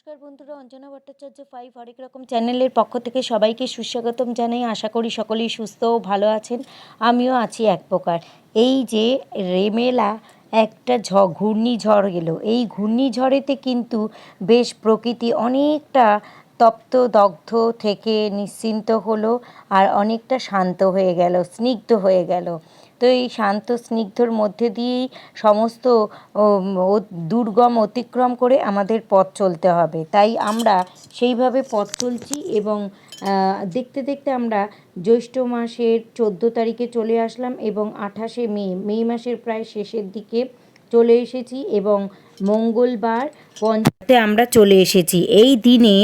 নমস্কার বন্ধুরা, অঞ্জনা ভট্টাচার্য ফাইভ হরেক রকম চ্যানেলের পক্ষ থেকে সবাইকে সুস্বাগতম জানাই। আশা করি সকলেই সুস্থ ও ভালো আছেন। আমিও আছি এক প্রকার। এই যে রেমেলা একটা ঝ, ঘূর্ণিঝড় এলো। এই ঘূর্ণিঝড়েতে কিন্তু বেশ প্রকৃতি অনেকটা তপ্ত, দগ্ধ থেকে নিশ্চিন্ত হলো আর অনেকটা শান্ত হয়ে গেল, স্নিগ্ধ হয়ে গেল। তো এই শান্ত, স্নিগ্ধর মধ্যে দিয়েই সমস্ত দুর্গম অতিক্রম করে আমাদের পথ চলতে হবে। তাই আমরা সেইভাবে পথ চলছি এবং দেখতে দেখতে আমরা জ্যৈষ্ঠ মাসের চোদ্দ তারিখে চলে আসলাম এবং আঠাশে মে মে মাসের প্রায় শেষের দিকে চলে এসেছি এবং মঙ্গলবার পঞ্চায়েতে আমরা চলে এসেছি। এই দিনে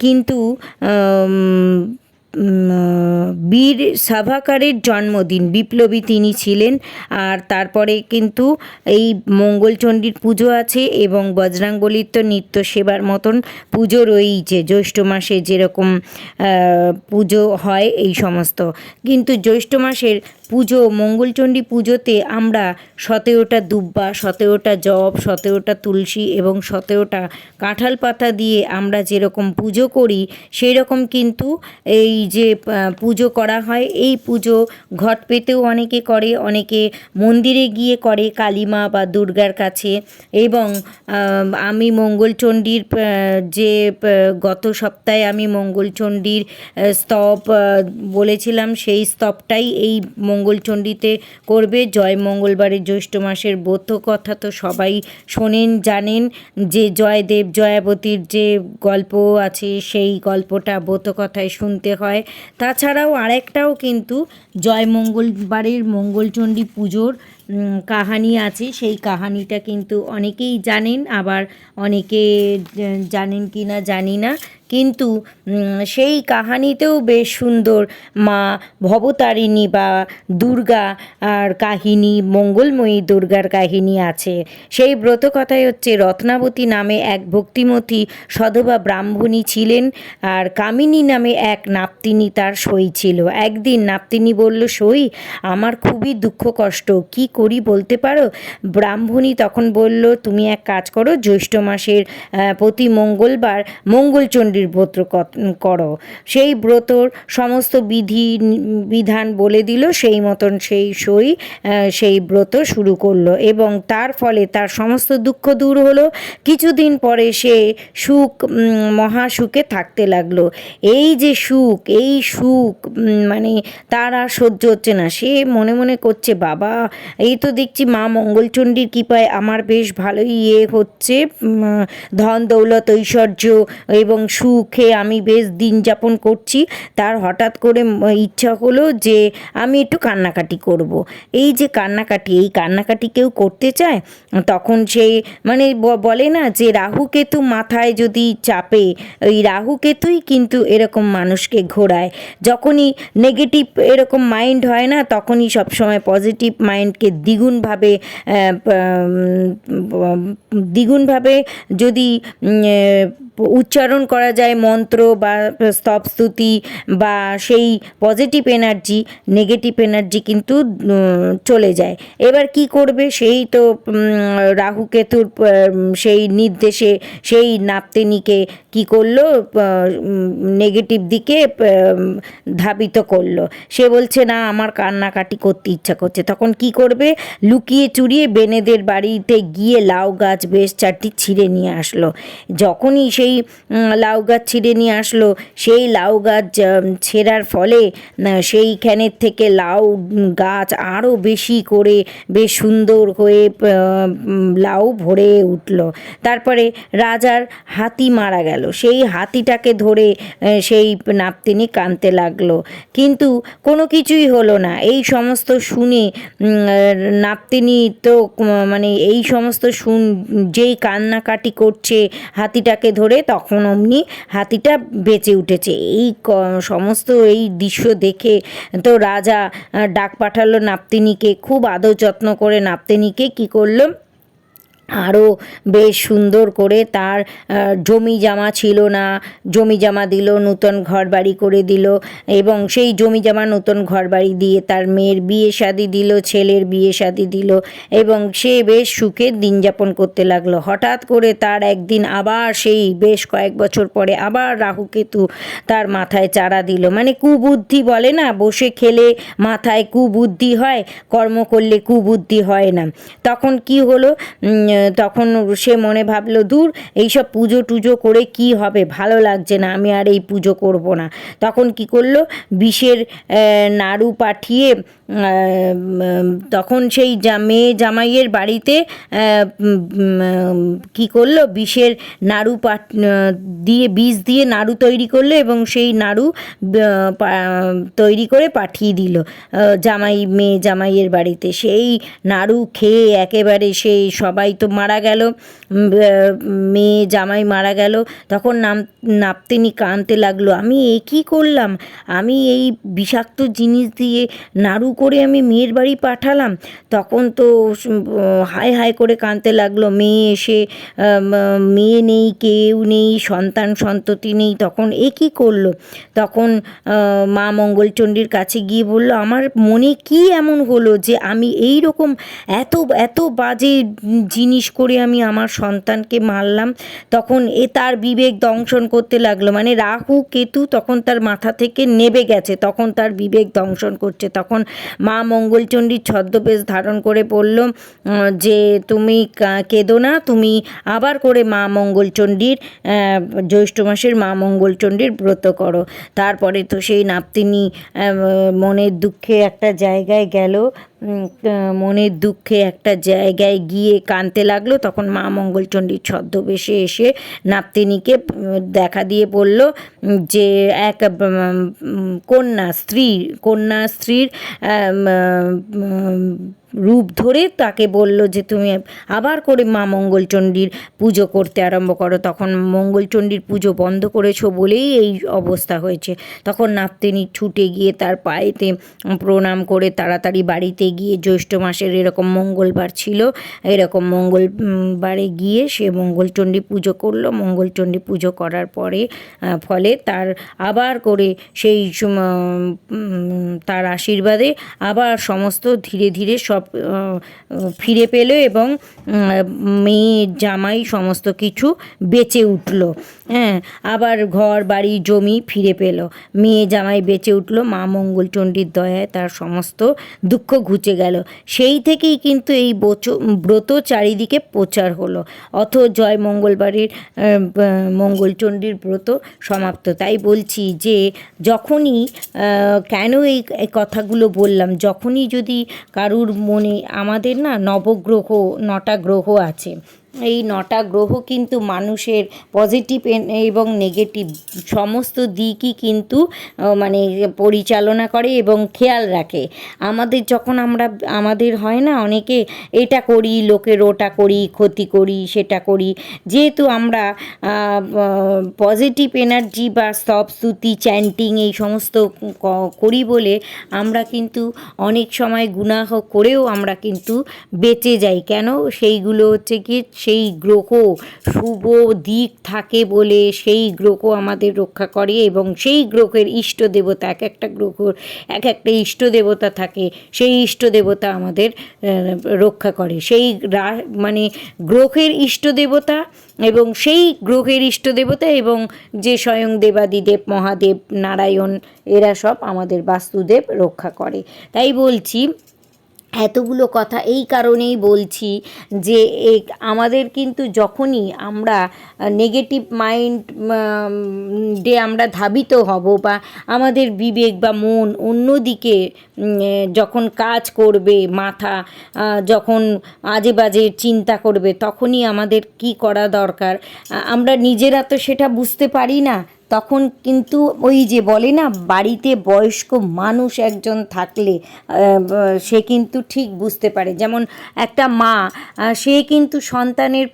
কিন্তু বীর সাভাকারের জন্মদিন। বিপ্লবী তিনি ছিলেন আর তারপরে কিন্তু এই মঙ্গলচণ্ডীর পুজো আছে এবং বজরাংবলির তো নিত্য সেবার মতন পুজো রয়েইছে। জ্যৈষ্ঠ মাসে যেরকম পুজো হয় এই সমস্ত। কিন্তু জ্যৈষ্ঠ মাসের পুজো, মঙ্গলচণ্ডী পুজোতে আমরা সতেরোটা দুব্বা, সতেরোটা জব, সতেরোটা তুলসী এবং সতেরোটা কাঁঠাল পাতা দিয়ে আমরা যেরকম পুজো করি সেই রকম কিন্তু এই যে পুজো করা হয়। এই পুজো ঘট পেতেও অনেকে করে, অনেকে মন্দিরে গিয়ে করে কালীমা বা দুর্গার কাছে। এবং আমি মঙ্গলচণ্ডীর যে গত সপ্তাহে আমি মঙ্গলচণ্ডীর স্তব বলেছিলাম, সেই স্তবটাই এই মঙ্গলচণ্ডীতে করবে। জয় মঙ্গলবারের জ্যৈষ্ঠ মাসের ব্রত কথা তো সবাই শোনেন, জানেন। যে জয়দেব, জয়াবতীর যে গল্প আছে, সেই গল্পটা ব্রত কথায় শুনতে হয়। তাছাড়াও আরেকটাও কিন্তু জয় মঙ্গলবারের মঙ্গলচণ্ডী পুজোর কাহানি আছে। সেই কাহানিটা কিন্তু অনেকেই জানেন, আবার অনেকে জানেন কি না জানি না। কিন্তু সেই কাহানিতেও বেশ সুন্দর মা ভবতারিণী বা দুর্গা আর কাহিনী, মঙ্গলময়ী দুর্গার কাহিনী আছে। সেই ব্রত কথাই হচ্ছে রত্নাবতী নামে এক ভক্তিমতী সধবা ব্রাহ্মণী ছিলেন আর কামিনী নামে এক নাপ্তিনী তার সই ছিল। একদিন নাপ্তিনী বলল, সই, আমার খুবই দুঃখ কষ্ট, কি করি বলতে পারো? ব্রাহ্মণী তখন বলল, তুমি এক কাজ করো, জ্যৈষ্ঠ মাসের প্রতি মঙ্গলবার মঙ্গলচণ্ডীর ব্রত করো সেই ব্রতর সমস্ত বিধি বিধান বলে দিল সেই মতন সেই সই সেই ব্রত শুরু করল এবং তার ফলে তার সমস্ত দুঃখ দূর হলো। কিছুদিন পরে সে সুখ উম, মহা সুখে থাকতে লাগল। এই যে সুখ এই সুখ মানে তার আর সহ্য হচ্ছে না। সে মনে মনে করছে বাবা এই তো দেখছি মা মঙ্গলচণ্ডীর কৃপায় আমার বেশ ভালোই ইয়ে হচ্ছে ধন দৌলত ঐশ্বর্য এবং সুখে আমি বেশ দিন যাপন করছি তার হঠাৎ করে ইচ্ছা হলো যে আমি একটু কান্নাকাটি করব। এই যে কান্নাকাটি, এই কান্নাকাটি কেউ করতে চায়, তখন সে মানে বলে না যে রাহু কেতু মাথায় যদি চাপে ওই রাহু কেতুই কিন্তু এরকম মানুষকে ঘোরায় যখনই নেগেটিভ এরকম মাইন্ড হয় না, তখনই সবসময় পজিটিভ মাইন্ডকে দ্বিগুণভাবে দ্বিগুণভাবে যদি উচ্চারণ করা যায় মন্ত্র বা স্তব স্তুতি বা সেই পজিটিভ এনার্জি নেগেটিভ এনার্জি কিন্তু চলে যায়। এবার কি করবে? সেই তো রাহু কেতুর সেই নির্দেশে সেই নাপ্তিনীকে কি করল? নেগেটিভ দিকে ধাবিত করল। সে বলছে, না, আমার কান্নাকাটি করতে ইচ্ছা করছে। তখন কি করবে? লুকিয়ে চুরিয়ে বেনেদের বাড়িতে গিয়ে লাউ গাছ বেশ চারটি ছিঁড়ে নিয়ে আসলো। যখনই সেই লাউ গাছ ছিঁড়ে নিয়ে আসলো। সেই লাউ গাছ ছেঁড়ার ফলে সেইখানের থেকে লাউ গাছ আরও বেশি করে বেশ সুন্দর হয়ে লাউ ভরে উঠল। তারপরে রাজার হাতি মারা গেল। সেই হাতিটাকে ধরে সেই নাপতিনি কানতে লাগল। কিন্তু কোনো কিছুই হলো না। এই সমস্ত শুনে নাপতিনি তো মানে এই সমস্ত শুন, যেই কান্নাকাটি করছে হাতিটাকে ধরে, তখন অমনি হাতিটা বেঁচে উঠেছে। এই সমস্ত এই দৃশ্য দেখে তো রাজা ডাক পাঠালো নাপ্তিনিকে, খুব আদর যত্ন করে নাপতিনিকে কি করল? আরও বেশ সুন্দর করে তার জমি জামা ছিল না, জমি জামা দিল, নূতন ঘর বাড়ি করে দিল এবং সেই জমি জামা, নূতন ঘর বাড়ি দিয়ে তার মেয়ের বিয়ে শাদি দিল, ছেলের বিয়ে শাদি দিল এবং সে বেশ সুখে দিন যাপন করতে লাগল। হঠাৎ করে তার একদিন আবার সেই বেশ কয়েক বছর পরে আবার রাহু কেতু তার মাথায় চারা দিল। মানে কুবুদ্ধি বলে না, বসে খেলে মাথায় কুবুদ্ধি হয়, কর্ম করলে কুবুদ্ধি হয় না। তখন কি হলো? তখন সে মনে ভাবলো, দূর, এইসব পুজো টুজো করে কি হবে? ভালো লাগছে না, আমি আর এই পুজো করব না। তখন কি করল? বিষের নাড়ু পাঠিয়ে তখন সেই মেয়ে জামাইয়ের বাড়িতে কি করল? বিষের নাড়ু পাট দিয়ে বিষ দিয়ে নাড়ু তৈরি করল এবং সেই নাড়ু তৈরি করে পাঠিয়ে দিল জামাই, মেয়ে জামাইয়ের বাড়িতে। সেই নাড়ু খেয়ে একেবারে সেই সবাই তো মারা গেল মেয়ে, জামাই মারা গেল, তখন নাম, নাপতেনি কানতে লাগল। আমি এ কী করলাম? আমি এই বিষাক্ত জিনিস দিয়ে নাড়ু করে আমি মেয়ের বাড়ি পাঠালাম। তখন তো হাই হাই করে কানতে লাগল। মেয়ে এসে মেয়ে নেই, কেউ নেই, সন্তান সন্ততি নেই। তখন এ কী করল? তখন মা মঙ্গলচণ্ডীর কাছে গিয়ে বলল, আমার মনে কি এমন হলো যে আমি এই রকম এত এত বাজে জিনিস করে আমি আমার সন্তানকে মারলাম। তখন এ তার বিবেক দংশন করতে লাগল। মানে রাহু, কেতু তখন তার মাথা থেকে নেবে গেছে। তখন তার বিবেক দংশন করছে। তখন মা মঙ্গলচণ্ডীর ছদ্মবেশ ধারণ করে বলল যে তুমি কেঁদো না, তুমি আবার করে মা মঙ্গলচণ্ডীর জ্যৈষ্ঠ মাসের মা মঙ্গলচণ্ডীর ব্রত করো। তারপরে তো সেই নাপতিনি মনের দুঃখে একটা জায়গায় গেল। মনের দুঃখে একটা জায়গায় গিয়ে কানতে লাগল, তখন মা মঙ্গলচণ্ডীর ছদ্মবেশে এসে নাপতিনিকে দেখা দিয়ে বলল যে এক কন্যা, স্ত্রী, কন্যা, স্ত্রীর রূপ ধরে তাকে বলল যে, তুমি আবার করে মা মঙ্গলচণ্ডীর পুজো করতে আরম্ভ করো। তখন মঙ্গলচণ্ডীর পুজো বন্ধ করেছ বলেই এই অবস্থা হয়েছে। তখন নাপতেনি ছুটে গিয়ে তার পায়েতে প্রণাম করে তাড়াতাড়ি বাড়িতে গিয়ে জ্যৈষ্ঠ মাসের এরকম মঙ্গলবার ছিল, এরকম মঙ্গলবারে গিয়ে সে মঙ্গলচণ্ডী পুজো করল। মঙ্গলচণ্ডী পুজো করার পরে ফলে তার আবার করে সেই তার আশীর্বাদে আবার সমস্ত ধীরে ধীরে সব আহ, ফিরে পেল এবং মেয়ে জামাই সমস্ত কিছু বেঁচে উঠল। হ্যাঁ আবার ঘর বাড়ি জমি ফিরে পেল। মেয়ে জামাই বেঁচে উঠল মা মঙ্গলচণ্ডীর দয়ায় তার সমস্ত দুঃখ ঘুচে গেল। সেই থেকেই কিন্তু এই ব্রত চারিদিকে প্রচার হলো। অথ জয় মঙ্গলবারের মঙ্গলচণ্ডীর ব্রত সমাপ্ত। তাই বলছি যে যখনই কেন এই কথাগুলো বললাম যখনই যদি কারুর মনে আমাদের না নবগ্রহ নটা গ্রহ আছে। এই নটা গ্রহ কিন্তু মানুষের পজিটিভ এবং নেগেটিভ সমস্ত দিকই কিন্তু মানে পরিচালনা করে এবং খেয়াল রাখে। আমাদের যখন আমরা, আমাদের হয় না, অনেকে এটা করি, লোকের ওটা করি, ক্ষতি করি, সেটা করি। যেহেতু আমরা পজিটিভ এনার্জি বা স্তব স্তুতি চ্যান্টিং এই সমস্ত করি বলে আমরা কিন্তু অনেক সময় গুনাহ করেও আমরা কিন্তু বেঁচে যাই। কেন? সেইগুলো হচ্ছে কি সেই গ্রহ শুভ দিক থাকে বলে সেই গ্রহ আমাদের রক্ষা করে এবং সেই গ্রহের ইষ্ট দেবতা, এক একটা গ্রহ, এক একটা ইষ্ট দেবতা থাকে, সেই ইষ্ট দেবতা আমাদের রক্ষা করে। সেই মানে গ্রহের ইষ্ট দেবতা এবং সেই গ্রহের ইষ্ট দেবতা এবং যে স্বয়ং দেবাদিদেব, মহাদেব, নারায়ণ, এরা সব আমাদের বাস্তুদেব রক্ষা করে। তাই বলছি এতগুলো কথা এই কারণেই বলছি যে আমাদের কিন্তু যখনই আমরা নেগেটিভ মাইন্ড ডে আমরা ধাবিত হব বা আমাদের বিবেক বা মন অন্যদিকে যখন কাজ করবে মাথা যখন আজে বাজে চিন্তা করবে, তখনই আমাদের কি করা দরকার? আমরা নিজেরা তো সেটা বুঝতে পারি না। তখন কিন্তু ওই যে বলে না, বাড়িতে বয়স্ক মানুষ একজন থাকলে সে কিন্তু ঠিক বুঝতে পারে। যেমন একটা মা সে কিন্তু সন্তানের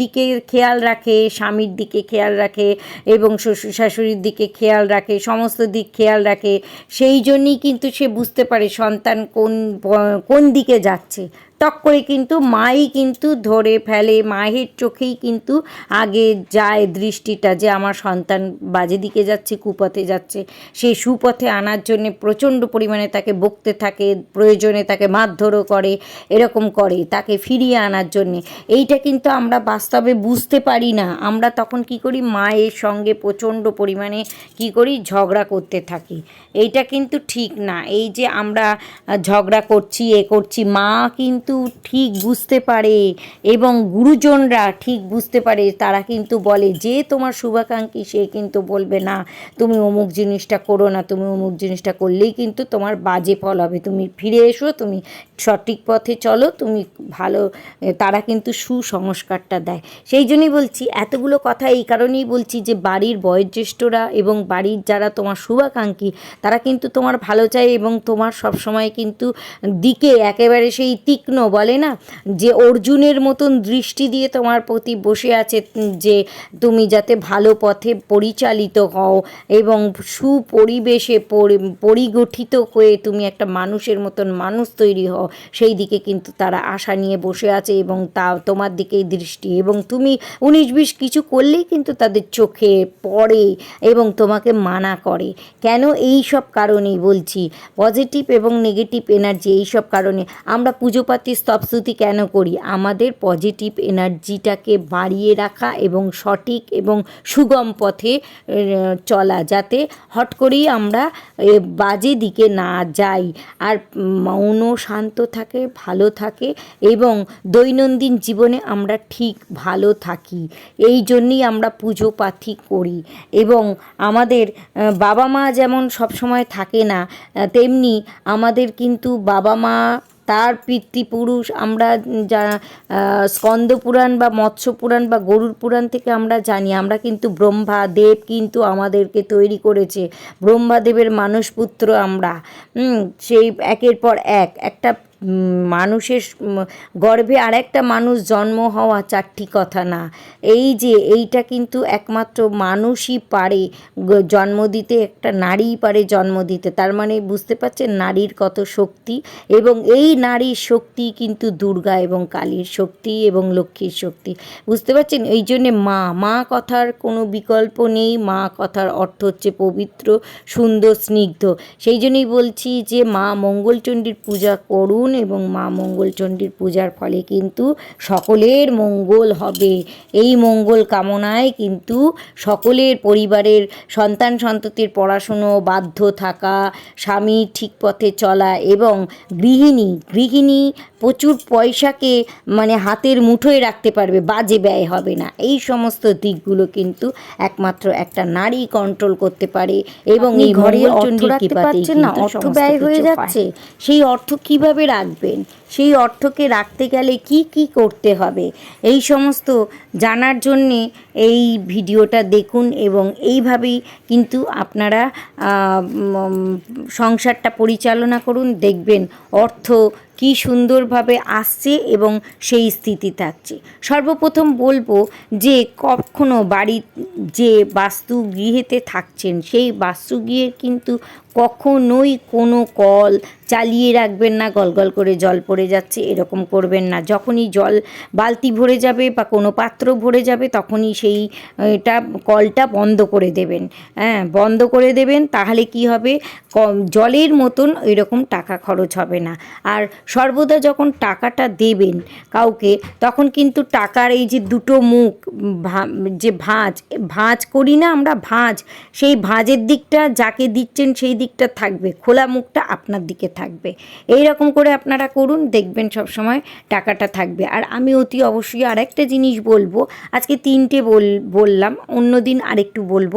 দিকে খেয়াল রাখে, স্বামীর দিকে খেয়াল রাখে এবং শ্বশুর শাশুড়ির দিকে খেয়াল রাখে, সমস্ত দিক খেয়াল রাখে। সেই জন্যই কিন্তু সে বুঝতে পারে সন্তান কোন কোন দিকে যাচ্ছে। টক করে কিন্তু মাই কিন্তু ধরে ফেলে, মায়ের চোখেই কিন্তু আগে যায় দৃষ্টিটা যে আমার সন্তান বাজে দিকে যাচ্ছে, কুপথে যাচ্ছে। সেই সুপথে আনার জন্য প্রচণ্ড পরিমাণে তাকে বকতে থাকে, প্রয়োজনে তাকে মারধরও করে, এরকম করে তাকে ফিরিয়ে আনার জন্যে। এইটা কিন্তু আমরা বাস্তবে বুঝতে পারি না। আমরা তখন কি করি? মায়ের সঙ্গে প্রচণ্ড পরিমাণে কি করি? ঝগড়া করতে থাকি। এইটা কিন্তু ঠিক না। এই যে আমরা ঝগড়া করছি, এ করছি, মা কিন্তু ঠিক বুঝতে পারে এবং গুরুজনরা ঠিক বুঝতে পারে, তারা কিন্তু বলে যে তোমার শুভাকাঙ্ক্ষী সে কিন্তু বলবে না, তুমি অমুক জিনিসটা করো না, তুমি অমুক জিনিসটা করলেই কিন্তু তোমার বাজে ফল হবে। তুমি ফিরে এসো, তুমি সঠিক পথে চলো, তুমি ভালো, তারা কিন্তু সুসংস্কারটা দেয়। সেই জন্যই বলছি, এতগুলো কথা এই কারণেই বলছি যে বাড়ির বয়োজ্যেষ্ঠরা এবং বাড়ির যারা তোমার শুভাকাঙ্ক্ষী, তারা কিন্তু তোমার ভালো চায় এবং তোমার সবসময় কিন্তু দিকে একেবারে সেই তীক্ষ্ণ বলে না? যে অর্জুনের মতন দৃষ্টি দিয়ে তোমার প্রতি বসে আছে যে তুমি যাতে ভালো পথে পরিচালিত হও এবং সুপরিবেশে পরিগঠিত হয়ে তুমি একটা মানুষের মতন মানুষ তৈরি হও, সেই দিকে কিন্তু তারা আশা নিয়ে বসে আছে এবং তা তোমার দিকেই দৃষ্টি। এবং তুমি উনিশ বিশ কিছু করলেই কিন্তু তাদের চোখে পড়ে এবং তোমাকে মানা করে। কেন এই সব কারণেই বলছি? পজিটিভ এবং নেগেটিভ এনার্জি এই সব কারণে। আমরা পুজোপাতি স্তবস্তুতি কেন করি? আমাদের পজিটিভ এনার্জিটাকে বাড়িয়ে রাখা এবং সঠিক এবং সুগম পথে চলা, যাতে হট করেই আমরা বাজে দিকে না যাই। আর মৌন শান্ত থাকে, ভালো থাকে এবং দৈনন্দিন জীবনে আমরা ঠিক ভালো থাকি। এই জন্যই আমরা পুজো পাঠি করি এবং আমাদের বাবা মা যেমন সবসময় থাকে না, তেমনি আমাদের কিন্তু বাবা মা তার পিতৃপুরুষ আমরা যা স্কন্দ পুরাণ বা মৎস্য পুরাণ বা গরুর পুরাণ থেকে আমরা জানি। আমরা কিন্তু ব্রহ্মা, দেব কিন্তু আমাদেরকে তৈরি করেছে। ব্রহ্মাদেবের মানুষপুত্র আমরা। সেই একের পর এক। একটা মানুষের গর্ভে আরেকটা মানুষ জন্ম হওয়া চারটি কথা না। এই যে এইটা কিন্তু একমাত্র মানুষই পারে জন্ম দিতে, একটা নারীই পারে জন্ম দিতে। তার মানে বুঝতে পারছেন নারীর কত শক্তি এবং এই নারীর শক্তি কিন্তু দুর্গা এবং কালীর শক্তি এবং লক্ষ্মীর শক্তি। বুঝতে পারছেন? এই জন্যে মা মা কথার কোনো বিকল্প নেই, মা কথার অর্থ হচ্ছে পবিত্র, সুন্দর, স্নিগ্ধ। সেই জন্যই বলছি যে মা মঙ্গলচণ্ডীর পূজা করুন এবং মা মঙ্গলচণ্ডীর পূজার ফলে কিন্তু সকলের মঙ্গল হবে। এই মঙ্গল কামনায় কিন্তু সকলের পরিবারের সন্তান সন্ততির পড়াশুনো বাধ্য থাকা স্বামী ঠিক পথে চলা এবং গৃহিণী গৃহিণী প্রচুর পয়সাকে মানে হাতের মুঠোয় রাখতে পারবে বাজে ব্যয় হবে না। এই সমস্ত দিকগুলো কিন্তু একমাত্র একটা নারী কন্ট্রোল করতে পারে এবং এই ঘরে অর্থ রাখতে পারছেন না, অর্থ ব্যয় হয়ে। যাচ্ছে। সেই অর্থ কীভাবে রাখবেন। সেই অর্থকে রাখতে গেলে কি কি করতে হবে? এই সমস্ত জানার জন্যে এই ভিডিওটা দেখুন এবং এইভাবেই কিন্তু আপনারা সংসারটা পরিচালনা করুন, দেখবেন অর্থ কি সুন্দরভাবে আসছে এবং সেই স্থিতি থাকছে। সর্বপ্রথম বলব যে কখনো বাড়ির যে বাস্তু গৃহেতে থাকছেন, সেই বাস্তুগৃহের কিন্তু কখনোই কোনো কল চালিয়ে রাখবেন না, গলগল করে জল পড়ে যাচ্ছে, এরকম করবেন না। যখনই জল বালতি ভরে যাবে বা কোনো পাত্র ভরে যাবে, তখনই সেই, এটা কলটা বন্ধ করে দেবেন। হ্যাঁ বন্ধ করে দেবেন, তাহলে কি হবে? কম জলের মতন এরকম টাকা খরচ হবে না। আর সর্বদা যখন টাকাটা দেবেন কাউকে, তখন কিন্তু টাকার এই যে দুটো মুখ যে ভাঁজ ভাঁজ করি না আমরা, ভাঁজ, সেই ভাঁজের দিকটা যাকে দিচ্ছেন সেই দিকটা থাকবে, খোলা মুখটা আপনার দিকে থাকবে। এই রকম করে আপনারা করুন, দেখবেন সব সময় টাকাটা থাকবে। আর আমি অতি অবশ্যই আরেকটা জিনিস বলব, আজকে তিনটে বল, বললাম অন্য দিন আরেকটু বলব।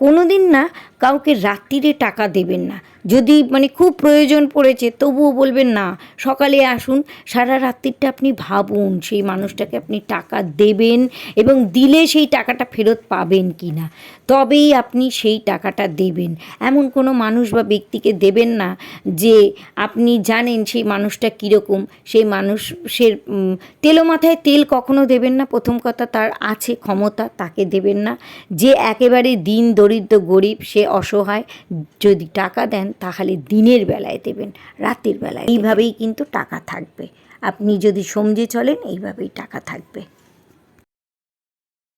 কোনো দিন না কাউকে রাত্রিরে টাকা দেবেন না। যদি মানে খুব প্রয়োজন পড়েছে, তবুও বলবেন না, সকালে আসুন, সারা রাত্রিটা আপনি ভাবুন সেই মানুষটাকে আপনি টাকা দেবেন এবং দিলে সেই টাকাটা ফেরত পাবেন কি না তবেই আপনি সেই টাকাটা দেবেন। এমন কোনো মানুষ বা ব্যক্তিকে দেবেন না যে আপনি জানেন সেই মানুষটা কীরকম, সেই মানুষের তেলো মাথায় তেল কখনো দেবেন না, প্রথম কথা তার আছে ক্ষমতা, তাকে দেবেন না। যে একেবারে দিন দরিদ্র গরিব, সে অসহায় যদি টাকা দেন তাহলে দিনের বেলায় দেবেন রাতের বেলায় এইভাবেই কিন্তু টাকা থাকবে। আপনি যদি সমঝে চলেন এইভাবেই টাকা থাকবে।